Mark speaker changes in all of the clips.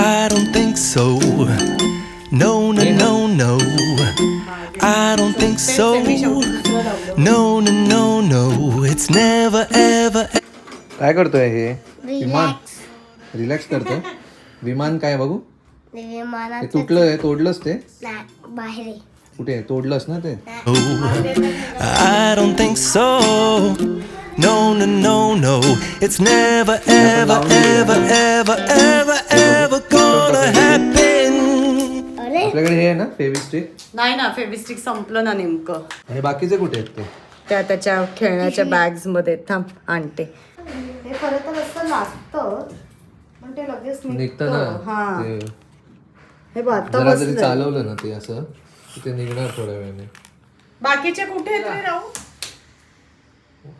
Speaker 1: I don't think so. No, no, no, no. I don't think so. No, no, no, no. It's never, ever,
Speaker 2: काय करतोय हे विमान relax करतोय विमान काय बघू ते तुटलं तोडलंच ते
Speaker 3: बाहेर आहे.
Speaker 2: कुठे तोडलंस ना ते
Speaker 1: I don't think so. No, no, no, no. It's never, ever, ever, ever, ever, ever gonna happen.
Speaker 3: अरे.
Speaker 2: आपल्याकडे हे आहे ना फेविस्टिक
Speaker 4: नाही ना फेविस्टिक संपलं ना नेमकं.
Speaker 2: हे बाकीचे कुठे आहेत ते?
Speaker 4: त्या त्याच्या खेळण्याच्या बॅग्समध्ये थांब आणते. हे खरं तर असं लागतं पण ते लगेच
Speaker 2: निघतं ना
Speaker 4: हा.
Speaker 2: ते.
Speaker 4: हे बघ आता
Speaker 2: जरा जरी
Speaker 4: बसलंय.
Speaker 2: चालवलं ना ते असं की ते निघणार थोड्या वेळाने.
Speaker 4: बाकीचे कुठे आहेत रे राहू?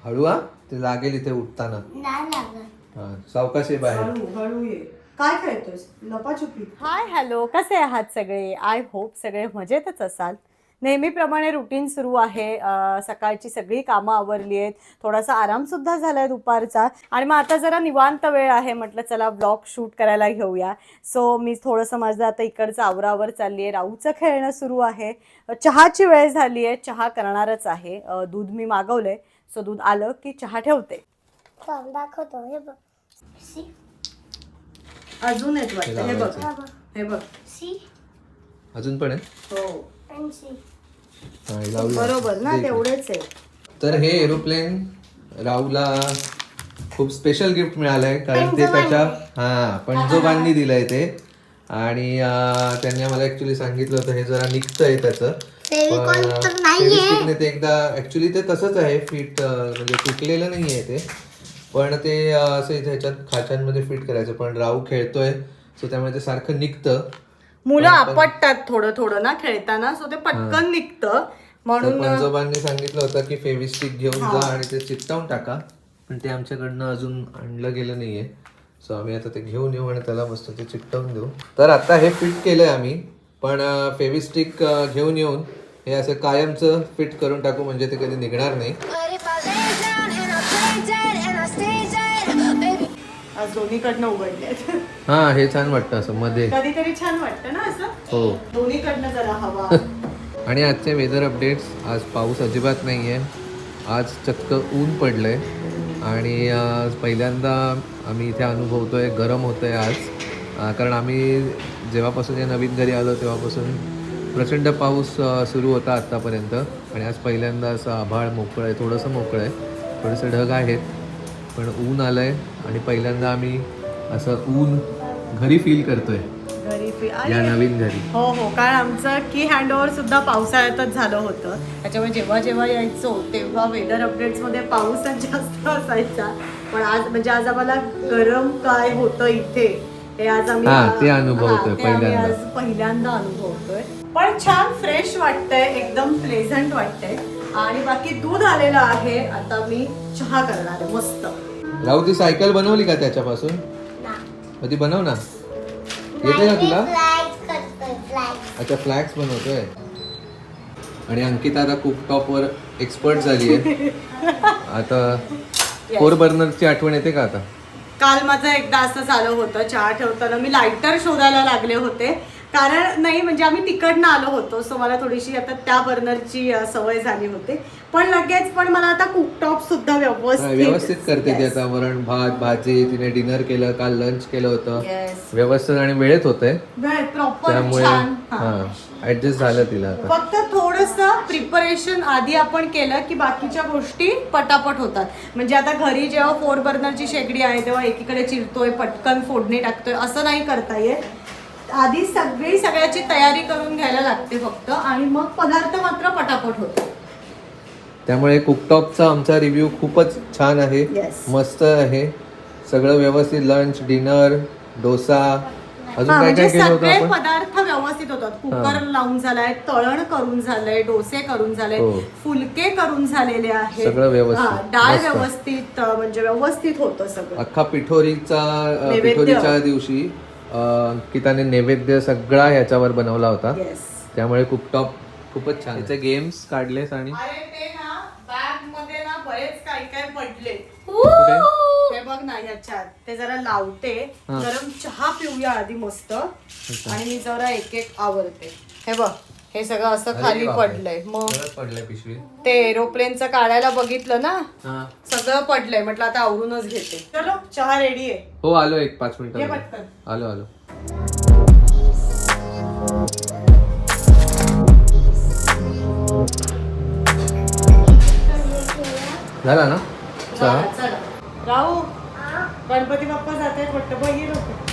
Speaker 2: हळू हा? ते लागेल इथे उठताना.
Speaker 3: नाही लागत
Speaker 2: हा सावकाश आहे बाहेर.
Speaker 4: हळू हळू ये. काय खेळतोस लपाछुपी हाय हॅलो. कसे आहात सगळे? आय होप सगळे मजेतच असाल. नेहमीप्रमाणे रुटीन सुरू आहे. अं, सकाळची सगळी कामं आवरली आहेत. थोडासा आरामसुद्धा झाला आहे दुपारचा. आणि मग आता जरा निवांत वेळ आहे. म्हटलं चला ब्लॉग शूट करायला घेऊया. सो मी थोडंसं माझं आता इकडचं आवरावर चालली आहे राऊचं खेळणं सुरू आहे. चहाची वेळ झाली आहे चहा करणारच आहे. अं, दूध मी मागवलंय. सो दूध आलं की चहा ठेवते.
Speaker 3: दाखवतो. हे बघ. सी.
Speaker 4: अजून येत वाटतं. हे बघ.
Speaker 3: हा बघ.
Speaker 4: हे बघ.
Speaker 3: सी.
Speaker 2: अजून पण आहे?
Speaker 4: हो.
Speaker 3: आणि सी.
Speaker 2: हा, हे लावूया.
Speaker 4: बरोबर ना. तेवढेच आहे.
Speaker 2: तर हे एरोप्लेन राहुलला खूप स्पेशल गिफ्ट मिळालंय कारण ते त्याच्या हा पणजोबांनी दिलंय ते. आणि अं, त्यांनी आम्हाला ऍक्च्युली सांगितलं होतं हे जरा निघतंय त्याचं.
Speaker 3: तर नाहीये.
Speaker 2: ने ते एकदा ऍक्च्युली ते तसंच आहे. फिट म्हणजे तुटलेलं नाहीये ते. पण ते असं इथे ह्याच्यात खाचांमध्ये फिट करायचं. पण राहू खेळतोय सो त्यामुळे ते सारखं निघतं.
Speaker 4: मुलं आपटतात थोडं थोडं ना खेळताना सो ते पटकन निघतं. म्हणून
Speaker 2: पंजोबांनी सांगितलं होतं की फेविस्टिक घेऊन जा आणि ते चिकटावून टाका. पण ते आमच्याकडनं अजून आणलं गेलं नाहीये. सो आम्ही आता ते घेऊन येऊ आणि त्याला मस्त ते चिकटवून देऊ. तर आता हे फिट केलंय आम्ही. पण फेविस्टिक घेऊन येऊन हे असं कायमचं फिट करून टाकू म्हणजे ते कधी निघणार नाही.
Speaker 4: आज दोन्हीकडनं उघडले
Speaker 2: हा हे छान वाटतं असं मध्ये.
Speaker 4: कधीतरी छान वाटतं ना असं?
Speaker 2: हो.
Speaker 4: दोन्हीकडनं जरा हवा.
Speaker 2: आणि आजचे वेदर अपडेट्स आज पाऊस अजिबात नाही आहे आज चक्क ऊन पडलं आहे आणि आज पहिल्यांदा आम्ही इथे अनुभवतोय गरम होतं आहे आज कारण आम्ही जेव्हापासून या नवीन घरी आलो तेव्हापासून प्रचंड पाऊस सुरू होता आत्तापर्यंत. आणि आज पहिल्यांदा असं आभाळ मोकळं आहे थोडंसं मोकळं आहे. थोडेसे ढग आहेत पण ऊन आलं आहे आणि पहिल्यांदा आम्ही असं ऊन घरी फील करतोय. या नवीन घरी.
Speaker 4: हो हो. कारण आमचं की हँडओव्हर सुद्धा पावसाळ्यातच झालं होतं. त्याच्यामुळे जेव्हा जेव्हा यायचो तेव्हा वेदर अपडेट्समध्ये पाऊसच जास्त असायचा. पण आज म्हणजे आज आम्हाला गरम काय होतं इथे हे आज आम्ही
Speaker 2: ते अनुभवतोय पहिल्यांदा.
Speaker 4: पहिल्यांदा अनुभवतोय. पण छान फ्रेश वाटतंय एकदम प्लेझंट वाटतंय. आणि बाकी दूध आलेलं आहे. आता मी चहा करणार आहे मस्त.
Speaker 2: राहू ती सायकल बनवली का त्याच्यापासून? मग ती बनव ना. येते का तुला. अच्छा फ्लॅक्स बनवतोय. आणि अंकिता आता कुकटॉपवर एक्सपर्ट झाली आहे आता फोर बर्नरची आठवण येते का आता?
Speaker 4: काल माझं एकदा असं झालं होतं चहा ठेवताना मी लायटर शोधायला लागले होते. कारण नाही म्हणजे आम्ही तिकडनं आलो होतो सो मला थोडीशी आता त्या बर्नरची सवय झाली होती. पण लगेच पण मला आता कुकटॉप सुद्धा व्यवस्थित
Speaker 2: व्यवस्थित करते ती. आता वरण भात भाजी तिने डिनर केलं काल लंच केलं होतं. व्यवस्थित आणि वेळेत
Speaker 4: प्रॉपर
Speaker 2: त्यामुळे ऍडजस्ट झालं तिला
Speaker 4: फक्त थोडस प्रिपरेशन आधी आपण केलं की बाकीच्या गोष्टी पटापट होतात. म्हणजे आता घरी जेव्हा फोर बर्नरची शेगडी आहे तेव्हा एकीकडे चिरतोय पटकन फोडणी टाकतोय असं नाही करता येत. आधी सगळी सगळ्याची तयारी करून घ्यायला लागते फक्त आणि मग पदार्थ मात्र पटापट होतो
Speaker 2: त्यामुळे कुकटॉपचा आमचा रिव्ह्यू खूपच छान आहे
Speaker 4: Yes.
Speaker 2: मस्त आहे सगळं व्यवस्थित लंच डिनर डोसा अजून
Speaker 4: हा
Speaker 2: काय
Speaker 4: म्हणजे
Speaker 2: काय केलं होतं
Speaker 4: सगळे
Speaker 2: आपण
Speaker 4: पदार्थ व्यवस्थित होतात कुकर लावून झालाय तळण करून झालंय डोसे करून झाले
Speaker 2: हो.
Speaker 4: फुलके करून झालेले आहेत
Speaker 2: सगळं व्यवस्थित.
Speaker 4: हा, डाळ
Speaker 2: मस्त.
Speaker 4: व्यवस्थित अं, म्हणजे व्यवस्थित होतं सगळं
Speaker 2: अख्खा पिठोरीचा अ,
Speaker 4: नैवेद्य.
Speaker 2: पिठोरीच्या दिवशी अ, अंकिताने नैवेद्य सगळा ह्याच्यावर बनवला होता. त्यामुळे कुकटॉप खूपच छान त्याचे गेम्स काढलेस आणि?
Speaker 4: अरे ते ना बॅगमध्ये ना बरेच काही काय पडले.
Speaker 2: कुठे?
Speaker 4: हे बघ ना ह्याच्यात ते जरा लावते. गरम चहा पिऊया आधी मस्त. आणि मी जरा एक एक आवरते. हे बघ. हे सगळं असं खाली. पडलंय. मग
Speaker 2: पडलंय पिशवी.
Speaker 4: ते एरोप्लेनचं काढायला बघितलं ना
Speaker 2: हा.
Speaker 4: सगळं पडलंय. म्हटलं आता आवरूनच घेते. चलो चहा रेडी आहे.
Speaker 2: हो आलो एक पाच
Speaker 4: ये
Speaker 2: मिनिटं
Speaker 4: पटकन.
Speaker 2: आलो आलो. झाला ना? चहा?
Speaker 4: चला राहू. गणपती बाप्पा जात वाटतं बघ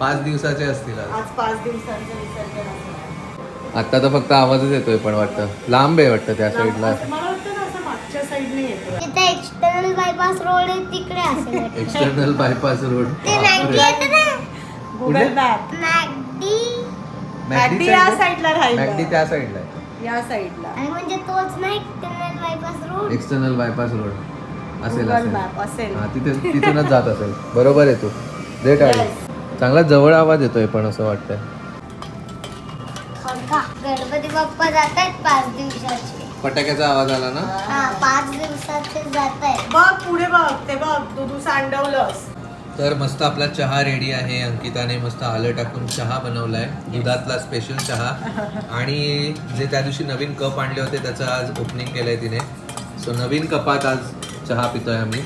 Speaker 2: पाच दिवसाचे असतील आज.
Speaker 4: आज पाच दिवसांचं विसर्जन असणार.
Speaker 2: आता तर फक्त आवाजच येतोय पण वाटतं. लांब आहे वाटतं त्या साईडला
Speaker 4: मला वाटतं ना असं मागच्या साईडने येतो
Speaker 5: तिथे एक्सटर्नल बायपास रोड आहे तिकडे असेल.
Speaker 2: एक्सटर्नल बायपास रोड
Speaker 5: ते मॅगडी येतं ना.
Speaker 4: गुगल मॅप
Speaker 5: मॅगडी
Speaker 4: मॅगडी या साईडला
Speaker 2: मॅगडी
Speaker 4: राहील.
Speaker 2: त्या साईडला आहे
Speaker 4: या साईडला
Speaker 5: आणि म्हणजे तोच ना external bypass road
Speaker 2: external bypass road असेल
Speaker 4: गुगल
Speaker 2: असेल.
Speaker 4: मॅप असेल.
Speaker 2: हा तिथे तिथूनच जात असेल. बरोबर आहे तू. दे टाळी चांगला जवळ आवाज येतोय पण असं वाटतंय.
Speaker 5: गणपती बाप्पा जात आहेत पाच दिवसाचे.
Speaker 2: फटाक्याचा आवाज आला ना?
Speaker 5: हा पाच दिवसाचे जात आहेत
Speaker 4: बघ पुढे बघ ते बघ तू तू सांडवलंस.
Speaker 2: तर मस्त आपला चहा रेडी आहे अंकिताने मस्त आलं टाकून चहा बनवलाय. दुधातला स्पेशल चहा. आणि जे त्या दिवशी नवीन कप आणले होते त्याचं आज ओपनिंग केलंय तिने. सो नवीन कपात आज चहा पितोय आम्ही.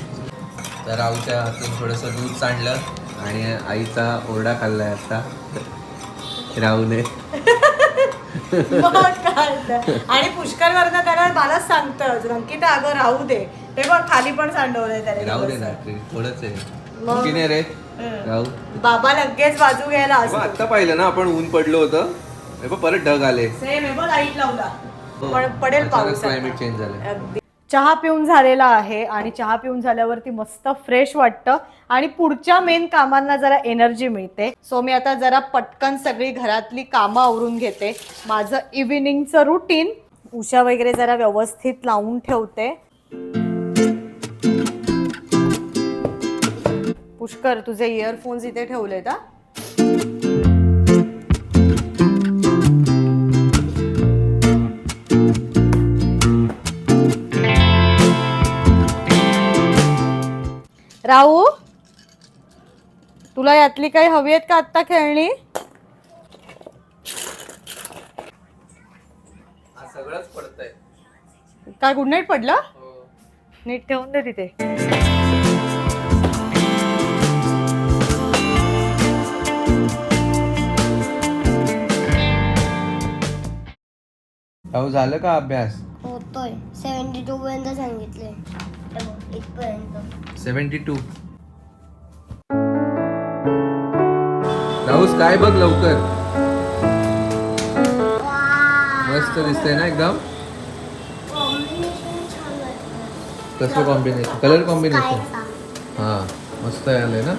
Speaker 2: तर आईच्या हातून थोडंसं दूध सांडलं. आणि आईचा ओरडा खाल्लाय आता. राहूने.
Speaker 4: आणि पुष्कर वरनं त्याला मला सांगतं अंकिता अगं राहू दे. ते बघ खाली पण सांडवलंय त्याने
Speaker 2: राहू दे ना. थोडंच आहे. रे?
Speaker 4: हं.
Speaker 2: राहू.
Speaker 4: बाबा लगेच बाजू घ्यायला
Speaker 2: आता पाहिलं ना आपण ऊन पडलं होतं. हे बघ, परत ढग आले.
Speaker 4: सेम आहे बघ लाइट लावला. पण पडेल पाऊस
Speaker 2: क्लायमेट. चेंज झालं.
Speaker 4: चहा पिऊन झालेला आहे आणि चहा पिऊन झाल्यावरती मस्त फ्रेश वाटतं. आणि पुढच्या मेन कामांना जरा एनर्जी मिळते. सो मी आता जरा पटकन सगळी घरातली कामं आवरून घेते. माझं इव्हिनिंगचं रुटीन उषा वगैरे जरा व्यवस्थित लावून ठेवते. पुष्कर तुझे इयरफोन्स इथे ठेवले का तुला यातली काही हवी आहेत का आत्ता खेळणी?
Speaker 2: सगळंच पडतंय.
Speaker 4: काय गुड नाईट पडलं? नीट ठेवून दे तिथे.
Speaker 2: राहू झालं का अभ्यास?
Speaker 5: होतोय. सेव्हन्टी टू पर्यंत सांगितले इथपर्यंत.
Speaker 2: सेव्हन्टी टू राहूस काय बघ लवकर. मस्त दिसतंय ना एकदम? कसलं कॉम्बिनेशन कलर कॉम्बिनेशन. हा मस्त आलंय ना.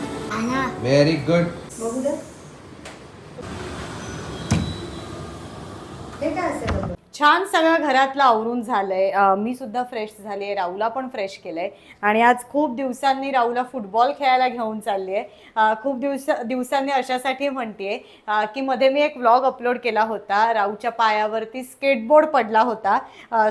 Speaker 2: व्हेरी गुड
Speaker 4: छान सगळं घरातलं आवरून झालंय. मी सुद्धा फ्रेश झाली आहे राहूला पण फ्रेश केलंय. आणि आज खूप दिवसांनी राहूला फुटबॉल खेळायला घेऊन चालली आहे खूप दिवस दिवसांनी अशासाठी म्हणते की मध्ये मी एक व्लॉग अपलोड केला होता. राहूच्या पायावरती स्केटबोर्ड पडला होता.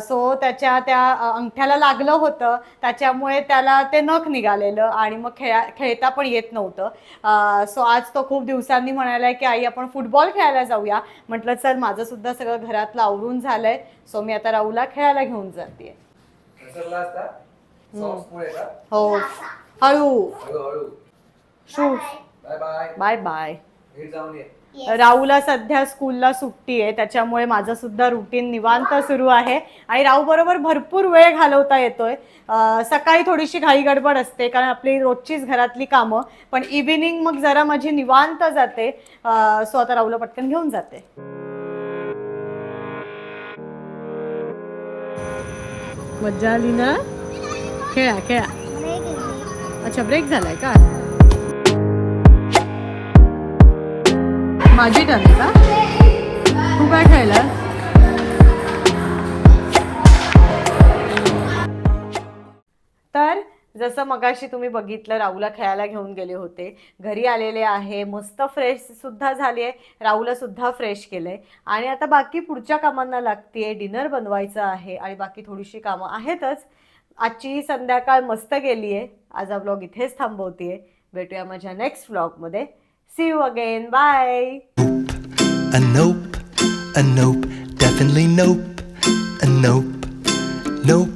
Speaker 4: सो त्याच्या त्या अंगठ्याला लागलं होतं. त्याच्यामुळे त्याला ते नख निघालेलं आणि मग खेळा खेळता पण येत नव्हतं. सो आज तो खूप दिवसांनी म्हणाला की आई आपण फुटबॉल खेळायला जाऊया. म्हटलं चल माझं सुद्धा सगळं घरातलं आवरून झालं. झालंय. सो मी आता राहूला खेळायला घेऊन जाते. हो. हळू. शू
Speaker 2: बाय बाय
Speaker 4: बाय बाय
Speaker 2: नीट जाऊन ये.
Speaker 4: राहूला सध्या स्कूलला सुट्टी आहे. त्याच्यामुळे माझं सुद्धा रुटीन निवांत सुरू आहे. आणि राहू बरोबर भरपूर वेळ घालवता येतोय. सकाळी थोडीशी घाई गडबड असते कारण आपली रोजचीच घरातली कामं. पण इव्हिनिंग मग जरा माझी निवांत जाते. सो आता राहूला पटकन घेऊन जाते. मज्जा आली ना? खेळा खेळा. अच्छा ब्रेक झालाय का? माझी टर्न का? तू काय खेळला जसं मगाशी तुम्ही बघितलं राहूला खेळायला घेऊन गेले होते. घरी आलेले आहे मस्त फ्रेश सुद्धा झाली आहे राहूला सुद्धा फ्रेश आहे आणि आता बाकी पुढच्या कामांना लागते डिनर बनवायचं आहे आणि बाकी थोडीशी कामं आहेतच. आजची ही संध्याकाळ मस्त गेली आहे आज हा ब्लॉग इथेच थांबवते भेटूया माझ्या नेक्स्ट ब्लॉगमध्ये see you again bye
Speaker 1: A nope, a nope, definitely nope, a nope, nope,